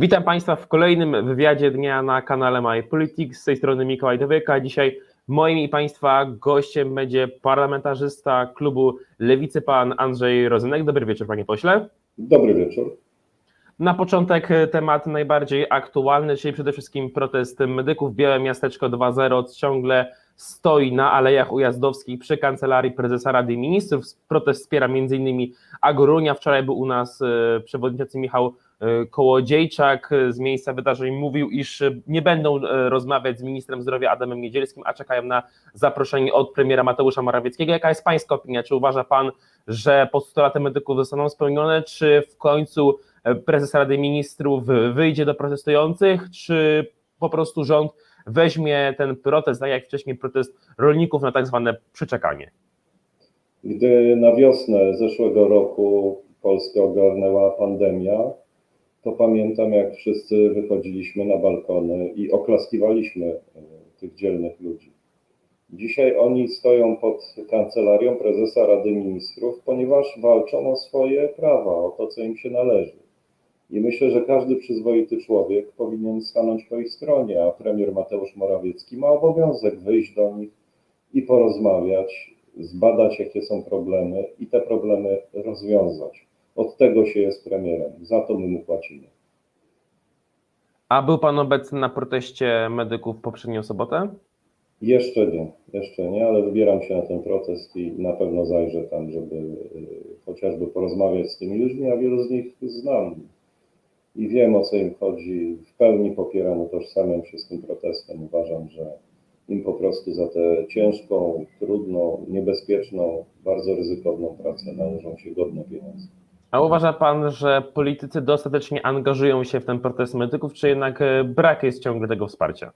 Witam Państwa w kolejnym wywiadzie dnia na kanale My Politics. Z tej strony Mikołaj Dowyka. Dzisiaj moim i Państwa gościem będzie parlamentarzysta klubu Lewicy, pan Andrzej Rozenek. Dobry wieczór, panie pośle. Dobry wieczór. Na początek temat najbardziej aktualny, czyli przede wszystkim protest medyków. Białe Miasteczko 2.0 ciągle stoi na alejach ujazdowskich przy kancelarii prezesa Rady Ministrów. Protest wspiera m.in. Agorunia. Wczoraj był u nas e, przewodniczący Michał e, Kołodziejczak z miejsca wydarzeń mówił, iż nie będą e, rozmawiać z ministrem zdrowia Adamem Niedzielskim, a czekają na zaproszenie od premiera Mateusza Morawieckiego. Jaka jest pańska opinia? Czy uważa pan, że postulaty medyków zostaną spełnione, czy w końcu prezes Rady Ministrów wyjdzie do protestujących, czy po prostu rząd weźmie ten protest, tak jak wcześniej protest rolników na tak zwane przyczekanie? Gdy na wiosnę zeszłego roku Polskę ogarnęła pandemia, to pamiętam, jak wszyscy wychodziliśmy na balkony i oklaskiwaliśmy e, tych dzielnych ludzi. Dzisiaj oni stoją pod kancelarią prezesa Rady Ministrów, ponieważ walczą o swoje prawa, o to, co im się należy. I myślę, że każdy przyzwoity człowiek powinien stanąć po ich stronie, a premier Mateusz Morawiecki ma obowiązek wyjść do nich i porozmawiać, zbadać, jakie są problemy i te problemy rozwiązać. Od tego się jest premierem. Za to my mu płacimy. A był pan obecny na proteście medyków poprzednią sobotę? Jeszcze nie, jeszcze nie, ale wybieram się na ten protest i na pewno zajrzę tam, żeby y, chociażby porozmawiać z tymi ludźmi, a wielu z nich znam i wiem o co im chodzi. W pełni popieram, utożsamiam się z tym protestem. Uważam, że im po prostu za tę ciężką, trudną, niebezpieczną, bardzo ryzykowną pracę należą się godne pieniądze. A uważa pan, że politycy dostatecznie angażują się w ten protest medyków, czy jednak e, brak jest ciągle tego wsparcia?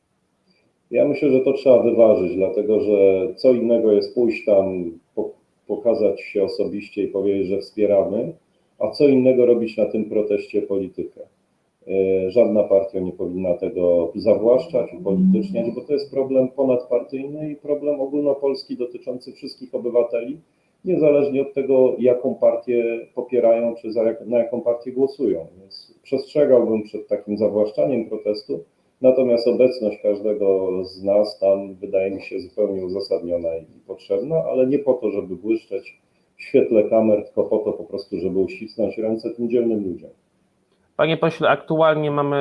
Ja myślę, że to trzeba wyważyć, dlatego że co innego jest pójść tam, pokazać się osobiście i powiedzieć, że wspieramy, a co innego robić na tym proteście politykę. E, żadna partia nie powinna tego zawłaszczać, upolityczniać, bo to jest problem ponadpartyjny i problem ogólnopolski dotyczący wszystkich obywateli, niezależnie od tego, jaką partię popierają, czy na jaką partię głosują. Więc przestrzegałbym przed takim zawłaszczaniem protestu, natomiast obecność każdego z nas tam wydaje mi się zupełnie uzasadniona i potrzebna, ale nie po to, żeby błyszczeć w świetle kamer, tylko po to po prostu, żeby uścisnąć ręce tym dzielnym ludziom. Panie pośle, aktualnie mamy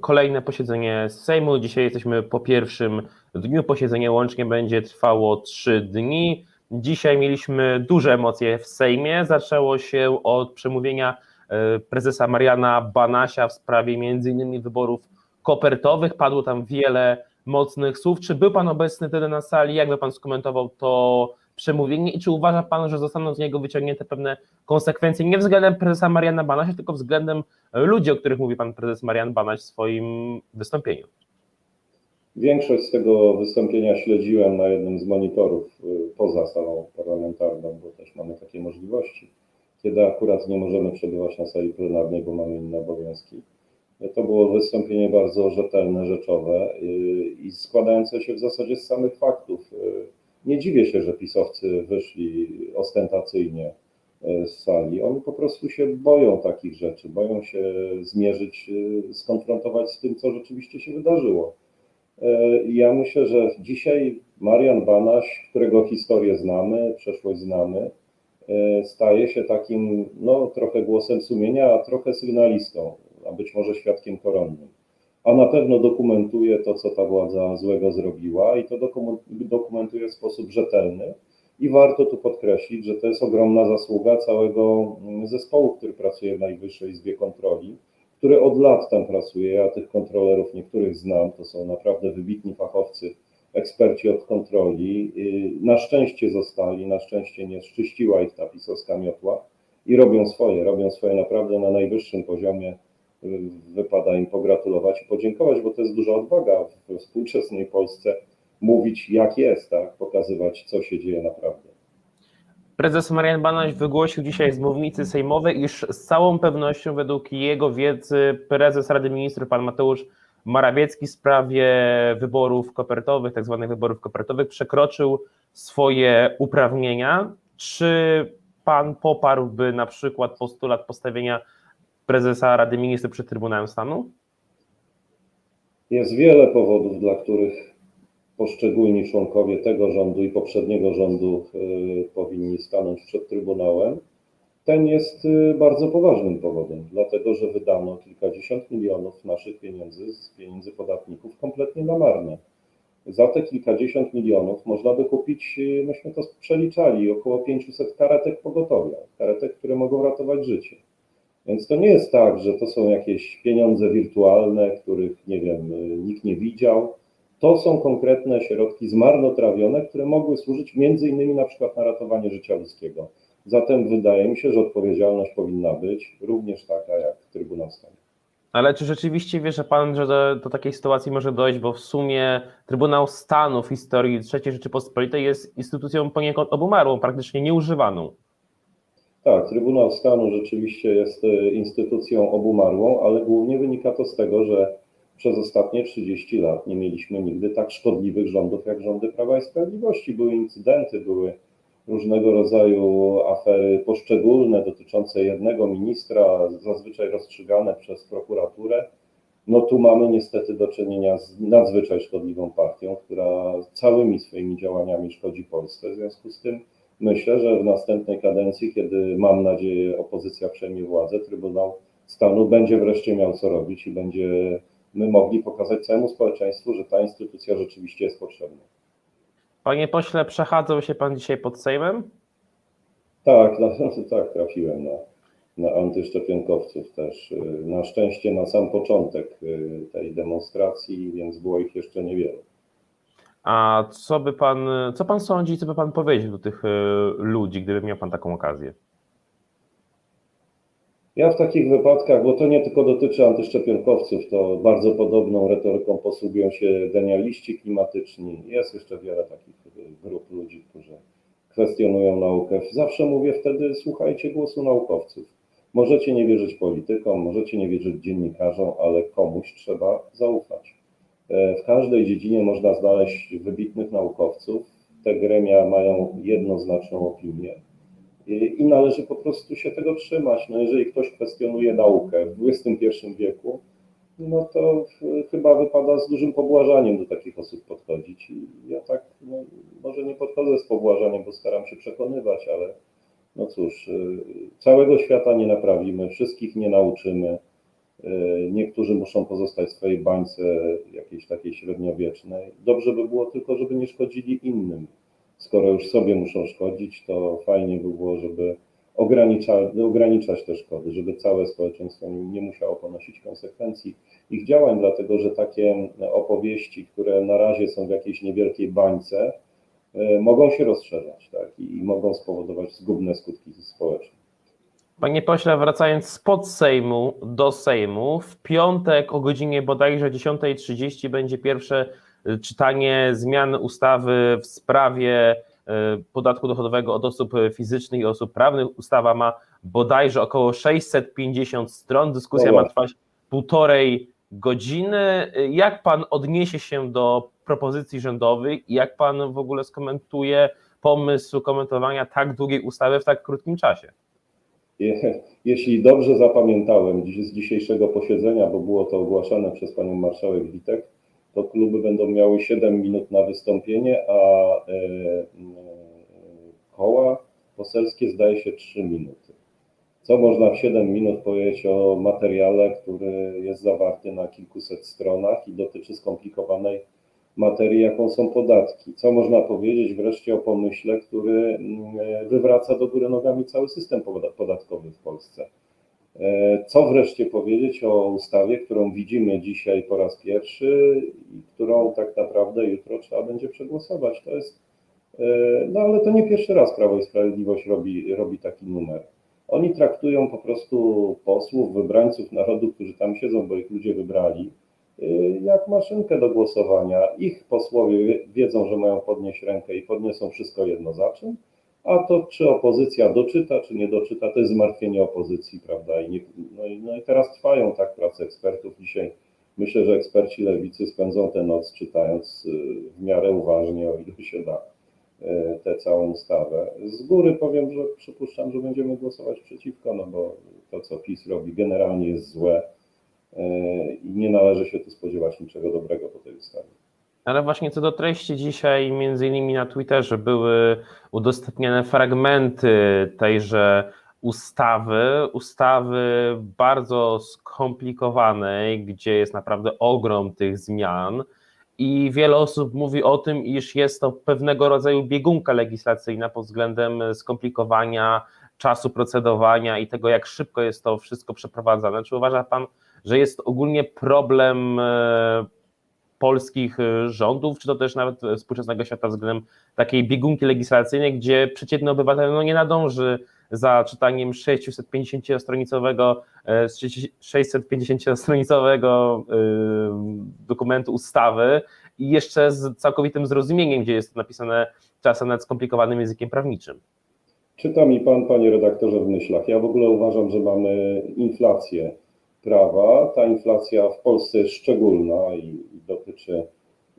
kolejne posiedzenie Sejmu. Dzisiaj jesteśmy po pierwszym dniu. Posiedzenie łącznie będzie trwało trzy dni. Dzisiaj mieliśmy duże emocje w Sejmie. Zaczęło się od przemówienia e, prezesa Mariana Banasia w sprawie między innymi wyborów kopertowych. Padło tam wiele mocnych słów. Czy był Pan obecny wtedy na sali? Jakby Pan skomentował to przemówienie i czy uważa Pan, że zostaną z niego wyciągnięte pewne konsekwencje nie względem prezesa Mariana Banasia, tylko względem ludzi, o których mówi Pan prezes Marian Banaś w swoim wystąpieniu? Większość z tego wystąpienia śledziłem na jednym z monitorów y, poza salą parlamentarną, bo też mamy takie możliwości, kiedy akurat nie możemy przebywać na sali plenarnej, bo mamy inne obowiązki. To było wystąpienie bardzo rzetelne, rzeczowe y, i składające się w zasadzie z samych faktów. Y, nie dziwię się, że pisowcy wyszli ostentacyjnie z sali. Oni po prostu się boją takich rzeczy, boją się zmierzyć, skonfrontować z tym, co rzeczywiście się wydarzyło. E, ja myślę, że dzisiaj Marian Banaś, którego historię znamy, przeszłość znamy, staje się takim no, trochę głosem sumienia, a trochę sygnalistą, a być może świadkiem koronnym a na pewno dokumentuje to, co ta władza złego zrobiła i to dokumentuje w sposób rzetelny. I warto tu podkreślić, że to jest ogromna zasługa całego mm, zespołu, który pracuje w Najwyższej Izbie Kontroli, który od lat tam pracuje. Ja tych kontrolerów niektórych znam, to są naprawdę wybitni fachowcy, eksperci od kontroli. Na szczęście zostali, na szczęście nie szczyściła ich ta pisowska miotła i robią swoje, robią swoje naprawdę na najwyższym poziomie wypada im pogratulować i podziękować, bo to jest duża odwaga w współczesnej Polsce mówić jak jest, tak? pokazywać co się dzieje naprawdę. Prezes Marian Banaś wygłosił dzisiaj z mównicy sejmowej, iż z całą pewnością według jego wiedzy prezes Rady Ministrów, pan Mateusz Morawiecki w sprawie wyborów kopertowych, tak zwanych wyborów kopertowych, przekroczył swoje uprawnienia. Czy pan poparłby na przykład postulat postawienia prezesa Rady Ministrów przed Trybunałem Stanu? Jest wiele powodów, dla których poszczególni członkowie tego rządu i poprzedniego rządu y, powinni stanąć przed Trybunałem. Ten jest y, bardzo poważnym powodem, dlatego że wydano kilkadziesiąt milionów naszych pieniędzy z pieniędzy podatników kompletnie na marne. Za te kilkadziesiąt milionów można by kupić, y, myśmy to przeliczali, około 500 karetek pogotowia, karetek, które mogą ratować życie. Więc to nie jest tak, że to są jakieś pieniądze wirtualne, których nie wiem, nikt nie widział. To są konkretne środki zmarnotrawione, które mogły służyć między innymi na przykład na ratowanie życia ludzkiego. Zatem wydaje mi się, że odpowiedzialność powinna być również taka jak Trybunał Stanu. Ale czy rzeczywiście wierzy pan, że do, do takiej sytuacji może dojść, bo w sumie Trybunał Stanu w historii III Rzeczypospolitej jest instytucją poniekąd obumarłą, praktycznie nieużywaną. Tak, Trybunał Stanu rzeczywiście jest e, instytucją obumarłą, ale głównie wynika to z tego, że przez ostatnie 30 lat nie mieliśmy nigdy tak szkodliwych rządów jak rządy Prawa i Sprawiedliwości. Były incydenty, były różnego rodzaju afery poszczególne dotyczące jednego ministra, zazwyczaj rozstrzygane przez prokuraturę. No tu mamy niestety do czynienia z nadzwyczaj szkodliwą partią, która całymi swoimi działaniami szkodzi Polsce. W związku z tym myślę, że w następnej kadencji, kiedy mam nadzieję opozycja przejmie władzę, Trybunał Stanu będzie wreszcie miał co robić i będziemy mogli pokazać całemu społeczeństwu, że ta instytucja rzeczywiście jest potrzebna. Panie pośle, przechadzał się pan dzisiaj pod Sejmem? Tak, no, tak, trafiłem na, na antyszczepionkowców też. Y, Na szczęście na sam początek y, tej demonstracji, więc było ich jeszcze niewiele. A co by pan, co pan sądzi, co by pan powiedział do tych e, ludzi, gdyby miał pan taką okazję? Ja w takich wypadkach, bo to nie tylko dotyczy antyszczepionkowców, to bardzo podobną retoryką posługują się denialiści klimatyczni. Jest jeszcze wiele takich grup ludzi, którzy kwestionują naukę. Zawsze mówię wtedy, słuchajcie głosu naukowców. Możecie nie wierzyć politykom, możecie nie wierzyć dziennikarzom, ale komuś trzeba zaufać. E, W każdej dziedzinie można znaleźć wybitnych naukowców. Te gremia mają jednoznaczną opinię i należy po prostu się tego trzymać. No jeżeli ktoś kwestionuje naukę w XXI wieku, no to w- chyba wypada z dużym pobłażaniem do takich osób podchodzić. I ja tak no, może nie podchodzę z pobłażaniem, bo staram się przekonywać, ale no cóż, y, całego świata nie naprawimy, wszystkich nie nauczymy. Y, Niektórzy muszą pozostać w swojej bańce jakiejś takiej średniowiecznej. Dobrze by było tylko, żeby nie szkodzili innym skoro już sobie muszą szkodzić, to fajnie by było, żeby ogranicza, ograniczać te szkody, żeby całe społeczeństwo nie, musiało ponosić konsekwencji ich działań, dlatego że takie opowieści, które na razie są w jakiejś niewielkiej bańce, e, mogą się rozszerzać tak, i, mogą spowodować zgubne skutki społeczne. Panie pośle, wracając spod Sejmu do Sejmu, w piątek o godzinie bodajże 10.30 będzie pierwsze czytanie zmian ustawy w sprawie y, podatku dochodowego od osób fizycznych i osób prawnych. Ustawa ma bodajże około 650 stron. Dyskusja O, ma wow. trwać półtorej godziny. Jak pan odniesie się do propozycji rządowych i jak pan w ogóle skomentuje pomysł komentowania tak długiej ustawy w tak krótkim czasie? Je- Jeśli dobrze zapamiętałem z dzisiejszego posiedzenia, bo było to ogłaszane przez panią marszałek Witek, to kluby będą miały 7 minut na wystąpienie, a e, e, koła poselskie zdaje się 3 minuty. Co można w 7 minut powiedzieć o materiale, który jest zawarty na kilkuset stronach i dotyczy skomplikowanej materii, jaką są podatki? Co można powiedzieć wreszcie o pomyśle, który mm, e, wywraca do góry nogami cały system poda- podatkowy w Polsce? E, Co wreszcie powiedzieć o ustawie, którą widzimy dzisiaj po raz pierwszy i którą tak naprawdę jutro trzeba będzie przegłosować? To jest, e, no ale to nie pierwszy raz Prawo i Sprawiedliwość robi, robi taki numer. Oni traktują po prostu posłów, wybrańców narodu, którzy tam siedzą, bo ich ludzie wybrali, y, jak maszynkę do głosowania. Ich posłowie wie- wiedzą, że mają podnieść rękę i podniosą wszystko jedno za czym, a to czy opozycja doczyta, czy nie doczyta, to jest zmartwienie opozycji, prawda? I nie, no, i, no i teraz trwają tak prace ekspertów. Dzisiaj myślę, że eksperci lewicy spędzą tę noc czytając y, w miarę uważnie, o ile się da, e, tę całą ustawę. Z góry powiem, że przypuszczam, że będziemy głosować przeciwko, no bo to, co PiS robi, generalnie jest złe e, i nie należy się tu spodziewać niczego dobrego po tej ustawie. Ale właśnie co do treści, dzisiaj między innymi na Twitterze były udostępniane fragmenty tejże ustawy, ustawy bardzo skomplikowanej, gdzie jest naprawdę ogrom tych zmian i wiele osób mówi o tym, iż jest to pewnego rodzaju biegunka legislacyjna pod względem skomplikowania czasu procedowania i tego, jak szybko jest to wszystko przeprowadzane. Czy uważa Pan, że jest ogólnie problem e, polskich e, rządów, czy to też nawet współczesnego świata względem takiej biegunki legislacyjnej, gdzie przeciętny obywatel no, nie nadąży za czytaniem 650-stronicowego, 650-stronicowego dokumentu ustawy i jeszcze z całkowitym zrozumieniem, gdzie jest to napisane czasem nawet skomplikowanym językiem prawniczym. Czyta mi pan, panie redaktorze, w myślach. Ja w ogóle uważam, że mamy inflację prawa. Ta inflacja w Polsce jest szczególna i dotyczy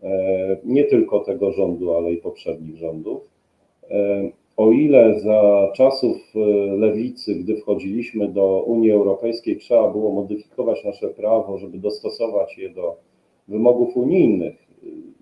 e, nie tylko tego rządu, ale i poprzednich rządów. E, o ile za czasów e, lewicy, gdy wchodziliśmy do Unii Europejskiej, trzeba było modyfikować nasze prawo, żeby dostosować je do wymogów unijnych,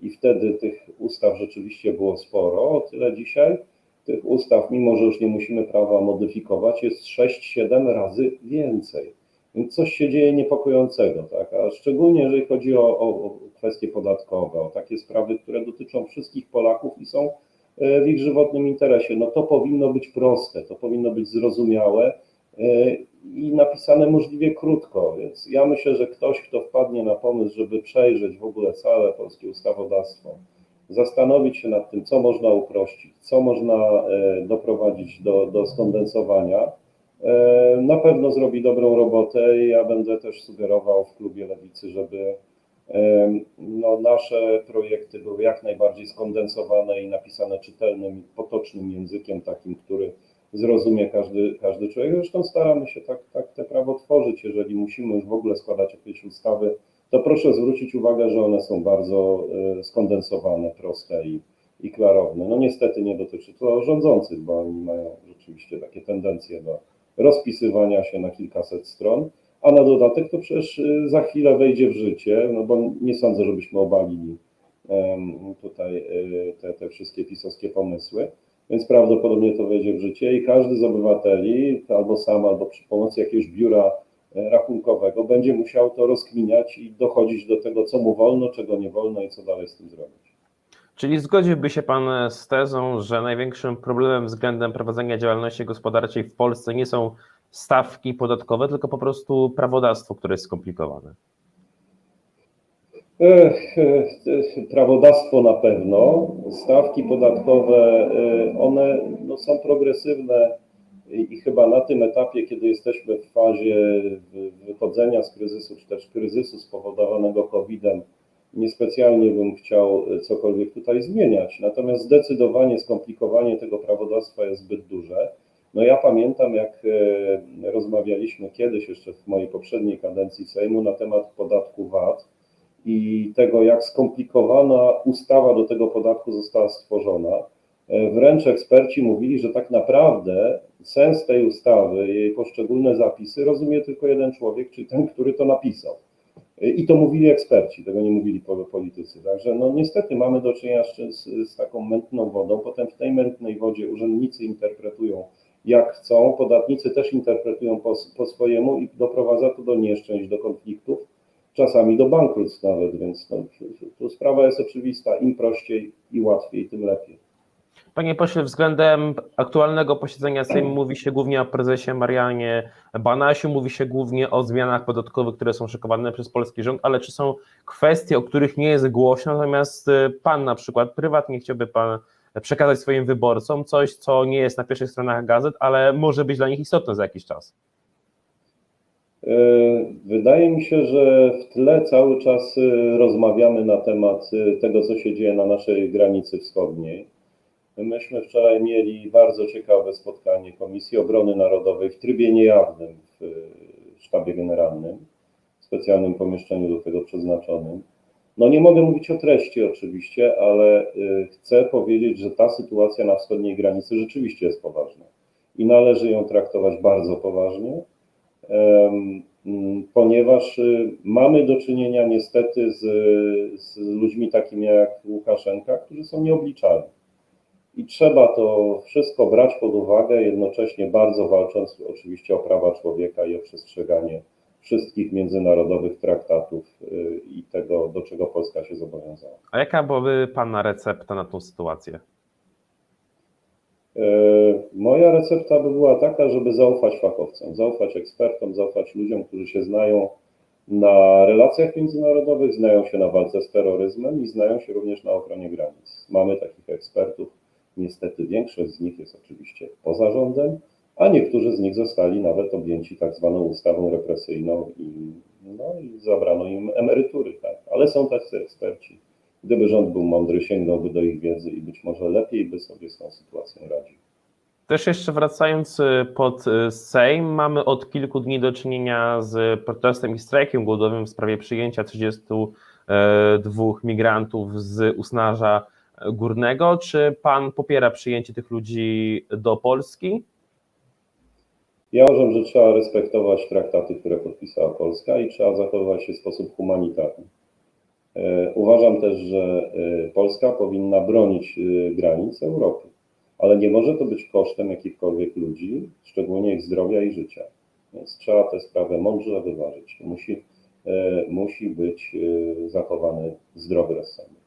i wtedy tych ustaw rzeczywiście było sporo, o tyle dzisiaj tych ustaw, mimo że już nie musimy prawa modyfikować, jest 6-7 razy więcej. Więc coś się dzieje niepokojącego, tak? A szczególnie jeżeli chodzi o, o, kwestie podatkowe, o takie sprawy, które dotyczą wszystkich Polaków i są w ich żywotnym interesie. No to powinno być proste, to powinno być zrozumiałe e, i napisane możliwie krótko. Więc ja myślę, że ktoś, kto wpadnie na pomysł, żeby przejrzeć w ogóle całe polskie ustawodawstwo, zastanowić się nad tym, co można uprościć, co można e, doprowadzić do, do skondensowania, e, na pewno zrobi dobrą robotę i ja będę też sugerował w klubie Lewicy, żeby no, nasze projekty były jak najbardziej skondensowane i napisane czytelnym, potocznym językiem, takim, który zrozumie każdy, każdy człowiek. Zresztą staramy się tak, tak te prawo tworzyć. Jeżeli musimy już w ogóle składać jakieś ustawy, to proszę zwrócić uwagę, że one są bardzo e, skondensowane, proste i, i klarowne. No niestety nie dotyczy to rządzących, bo oni mają rzeczywiście takie tendencje do rozpisywania się na kilkaset stron a na dodatek to przecież y, za chwilę wejdzie w życie, no bo nie sądzę, żebyśmy obalili tutaj y, te, te wszystkie pisowskie pomysły, więc prawdopodobnie to wejdzie w życie i każdy z obywateli, albo sam, albo przy pomocy jakiegoś biura e, rachunkowego będzie musiał to rozkminiać i dochodzić do tego, co mu wolno, czego nie wolno i co dalej z tym zrobić. Czyli zgodziłby się Pan z tezą, że największym problemem względem prowadzenia działalności gospodarczej w Polsce nie są stawki podatkowe, tylko po prostu prawodawstwo, które jest skomplikowane. Prawodawstwo na pewno, stawki podatkowe, one no, są progresywne i chyba na tym etapie, kiedy jesteśmy w fazie wychodzenia z kryzysu, czy też kryzysu spowodowanego COVID-em, niespecjalnie bym chciał cokolwiek tutaj zmieniać. Natomiast zdecydowanie skomplikowanie tego prawodawstwa jest zbyt duże. No ja pamiętam, jak e, rozmawialiśmy kiedyś jeszcze w mojej poprzedniej kadencji Sejmu na temat podatku VAT i tego, jak skomplikowana ustawa do tego podatku została stworzona. E, wręcz eksperci mówili, że tak naprawdę sens tej ustawy, jej poszczególne zapisy rozumie tylko jeden człowiek, czyli ten, który to napisał. I to mówili eksperci, tego nie mówili politycy. Także no niestety mamy do czynienia z, z taką mętną wodą. Potem w tej mętnej wodzie urzędnicy interpretują jak chcą. Podatnicy też interpretują po, po swojemu i doprowadza to do nieszczęść, do konfliktów, czasami do bankructw nawet, więc no, tu sprawa jest oczywista. Im prościej i łatwiej, tym lepiej. Panie pośle, względem aktualnego posiedzenia Sejmu mówi się głównie o prezesie Marianie Banasiu, mówi się głównie o zmianach podatkowych, które są szykowane przez polski rząd, ale czy są kwestie, o których nie jest głośno, natomiast pan na przykład prywatnie chciałby pan przekazać swoim wyborcom coś, co nie jest na pierwszych stronach gazet, ale może być dla nich istotne za jakiś czas? E, wydaje mi się, że w tle cały czas e, rozmawiamy na temat tego, co się dzieje na naszej granicy wschodniej. Myśmy wczoraj mieli bardzo ciekawe spotkanie Komisji Obrony Narodowej w trybie niejawnym w sztabie generalnym, w specjalnym pomieszczeniu do tego przeznaczonym. No nie mogę mówić o treści oczywiście, ale y, chcę powiedzieć, że ta sytuacja na wschodniej granicy rzeczywiście jest poważna i należy ją traktować bardzo poważnie, ponieważ y, mamy do czynienia niestety z, z ludźmi takimi jak Łukaszenka, którzy są nieobliczalni. I trzeba to wszystko brać pod uwagę, jednocześnie bardzo walcząc oczywiście o prawa człowieka i o przestrzeganie wszystkich międzynarodowych traktatów y, i tego, do czego Polska się zobowiązała. A jaka byłaby Pana recepta na tą sytuację? E, Moja recepta by była taka, żeby zaufać fachowcom, zaufać ekspertom, zaufać ludziom, którzy się znają na relacjach międzynarodowych, znają się na walce z terroryzmem i znają się również na ochronie granic. Mamy takich ekspertów, niestety większość z nich jest oczywiście poza rządem, a niektórzy z nich zostali nawet objęci tak zwaną ustawą represyjną i, no, i zabrano im emerytury, tak. ale są tacy eksperci. Gdyby rząd był mądry, sięgnąłby do ich wiedzy i być może lepiej by sobie z tą sytuacją radził. Też jeszcze wracając y, pod y, Sejm, mamy od kilku dni do czynienia z protestem i strajkiem głodowym w sprawie przyjęcia 32 migrantów z Usnarza Górnego. Czy pan popiera przyjęcie tych ludzi do Polski? Ja uważam, że trzeba respektować traktaty, które podpisała Polska i trzeba zachowywać się w sposób humanitarny. E, Uważam też, że e, Polska powinna bronić e, granic Europy, ale nie może to być kosztem jakichkolwiek ludzi, szczególnie ich zdrowia i życia. Więc trzeba tę sprawę mądrze wyważyć. Musi, musi być zachowany zdrowy rozsądek.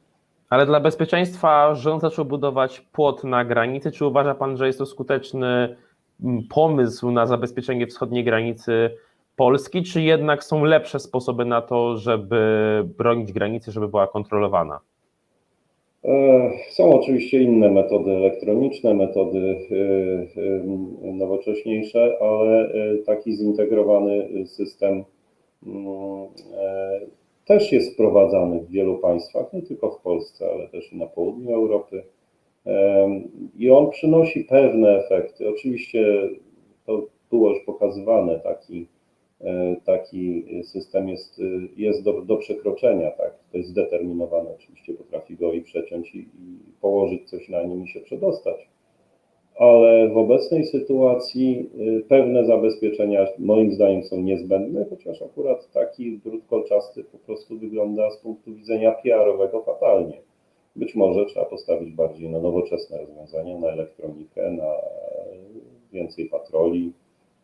Ale dla bezpieczeństwa rząd zaczął budować płot na granicy. Czy uważa pan, że jest to skuteczny mm, pomysł na zabezpieczenie wschodniej granicy Polski, czy jednak są lepsze sposoby na to, żeby bronić granicy, żeby była kontrolowana? E, Są oczywiście inne metody elektroniczne, metody e, e, nowocześniejsze, ale taki zintegrowany system mm, też jest wprowadzany w wielu państwach, nie tylko w Polsce, ale też i na południu Europy. I on przynosi pewne efekty. Oczywiście to było już pokazywane, taki, e, taki system jest, y, jest do, do przekroczenia, tak? To jest zdeterminowany, oczywiście potrafi go i przeciąć i, i położyć coś na nim i się przedostać. Ale w obecnej sytuacji y, pewne zabezpieczenia moim zdaniem są niezbędne, chociaż akurat taki drut kolczasty po prostu wygląda z punktu widzenia PR-owego fatalnie. Być może trzeba postawić bardziej na nowoczesne rozwiązania, na elektronikę, na e, więcej patroli,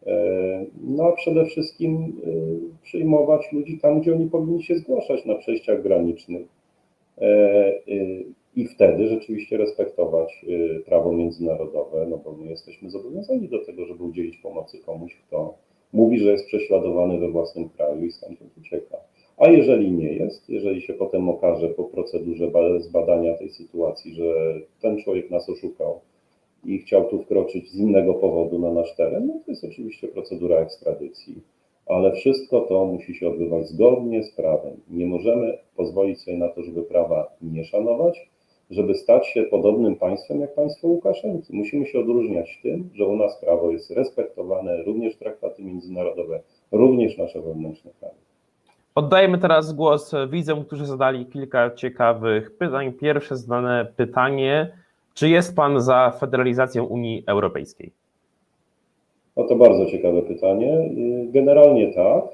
e, no a przede wszystkim y, przyjmować ludzi tam, gdzie oni powinni się zgłaszać na przejściach granicznych E, y, i wtedy rzeczywiście respektować y, prawo międzynarodowe, no bo my jesteśmy zobowiązani do tego, żeby udzielić pomocy komuś, kto mówi, że jest prześladowany we własnym kraju i stamtąd ucieka. A jeżeli nie jest, jeżeli się potem okaże po procedurze ba- zbadania tej sytuacji, że ten człowiek nas oszukał i chciał tu wkroczyć z innego powodu na nasz teren, no to jest oczywiście procedura ekstradycji. Ale wszystko to musi się odbywać zgodnie z prawem. Nie możemy pozwolić sobie na to, żeby prawa nie szanować, żeby stać się podobnym państwem jak państwo Łukaszenki. Musimy się odróżniać tym, że u nas prawo jest respektowane, również traktaty międzynarodowe, również nasze wewnętrzne prawo. Oddajemy teraz głos widzom, którzy zadali kilka ciekawych pytań. Pierwsze zadane pytanie: czy jest Pan za federalizacją Unii Europejskiej? No to bardzo ciekawe pytanie. Generalnie tak.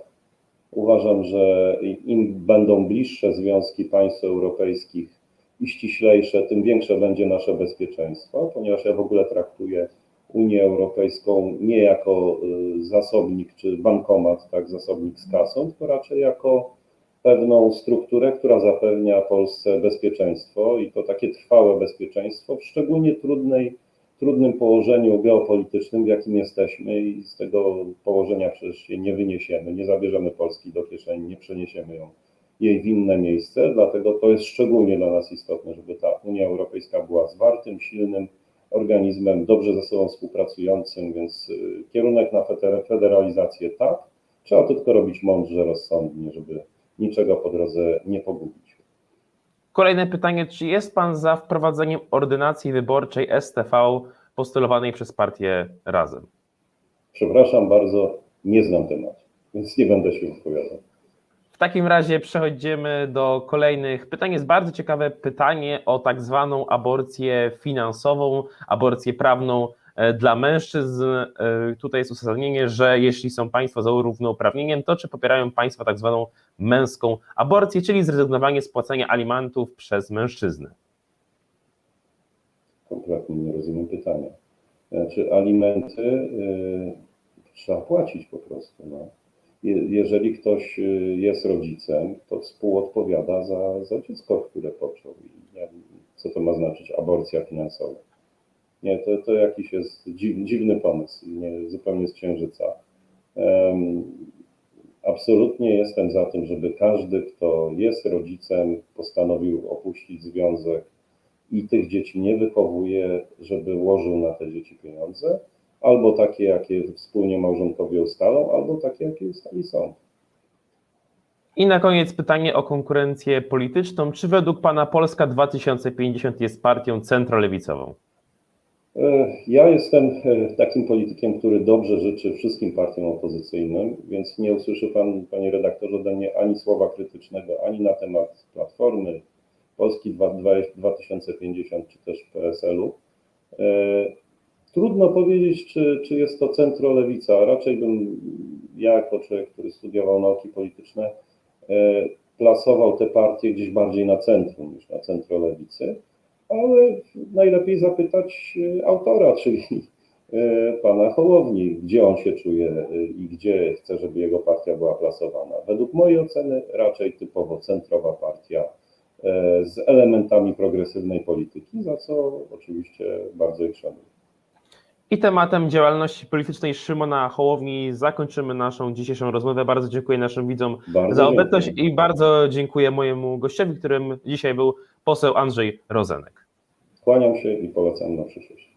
Uważam, że im będą bliższe związki państw europejskich i ściślejsze, tym większe będzie nasze bezpieczeństwo, ponieważ ja w ogóle traktuję Unię Europejską nie jako y, zasobnik czy bankomat, tak, zasobnik z kasą, tylko raczej jako pewną strukturę, która zapewnia Polsce bezpieczeństwo i to takie trwałe bezpieczeństwo w szczególnie trudnej trudnym położeniu geopolitycznym, w jakim jesteśmy i z tego położenia przecież się nie wyniesiemy, nie zabierzemy Polski do kieszeni, nie przeniesiemy ją jej w inne miejsce, dlatego to jest szczególnie dla nas istotne, żeby ta Unia Europejska była zwartym, silnym organizmem, dobrze ze sobą współpracującym, więc y, kierunek na feder- federalizację tak, trzeba to tylko robić mądrze, rozsądnie, żeby niczego po drodze nie pogubić. Kolejne pytanie: czy jest Pan za wprowadzeniem ordynacji wyborczej STV postulowanej przez partię Razem? Przepraszam bardzo, nie znam tematu, więc nie będę się wypowiadał. W takim razie przechodzimy do kolejnych pytań. Jest bardzo ciekawe pytanie o tak zwaną aborcję finansową, aborcję prawną e, dla mężczyzn. E, Tutaj jest uzasadnienie, że jeśli są Państwo za równouprawnieniem, to czy popierają Państwo tak zwaną męską aborcję, czyli zrezygnowanie z płacenia alimentów przez mężczyznę? Kompletnie nie rozumiem pytania. Znaczy alimenty y, trzeba płacić po prostu. No. Je, jeżeli ktoś y, jest rodzicem, to współodpowiada za, za dziecko, które począł. Co to ma znaczyć aborcja finansowa? Nie, to, to jakiś jest dziw, dziwny pomysł, nie, zupełnie z księżyca. Absolutnie jestem za tym, żeby każdy, kto jest rodzicem, postanowił opuścić związek i tych dzieci nie wychowuje, żeby łożył na te dzieci pieniądze, albo takie, jakie wspólnie małżonkowie ustalą, albo takie, jakie ustali sąd. I na koniec pytanie o konkurencję polityczną. Czy według Pana Polska 2050 jest partią centrolewicową? E, Ja jestem e, takim politykiem, który dobrze życzy wszystkim partiom opozycyjnym, więc nie usłyszy Pan, Panie redaktorze, ode mnie ani słowa krytycznego, ani na temat Platformy, Polski 2050, czy też PSL-u. Trudno powiedzieć, czy, czy jest to centrolewica. Raczej bym ja, jako człowiek, który studiował nauki polityczne, e, plasował te partie gdzieś bardziej na centrum niż na centrolewicy, ale najlepiej zapytać e, autora, czyli e, pana Hołowni, gdzie on się czuje i gdzie chce, żeby jego partia była plasowana. Według mojej oceny raczej typowo centrowa partia z elementami progresywnej polityki, za co oczywiście bardzo ich szanuję. I tematem działalności politycznej Szymona Hołowni zakończymy naszą dzisiejszą rozmowę. Bardzo dziękuję naszym widzom Bardzo za dziękuję. obecność i bardzo dziękuję mojemu gościowi, którym dzisiaj był poseł Andrzej Rozenek. Kłaniam się i polecam na przyszłość.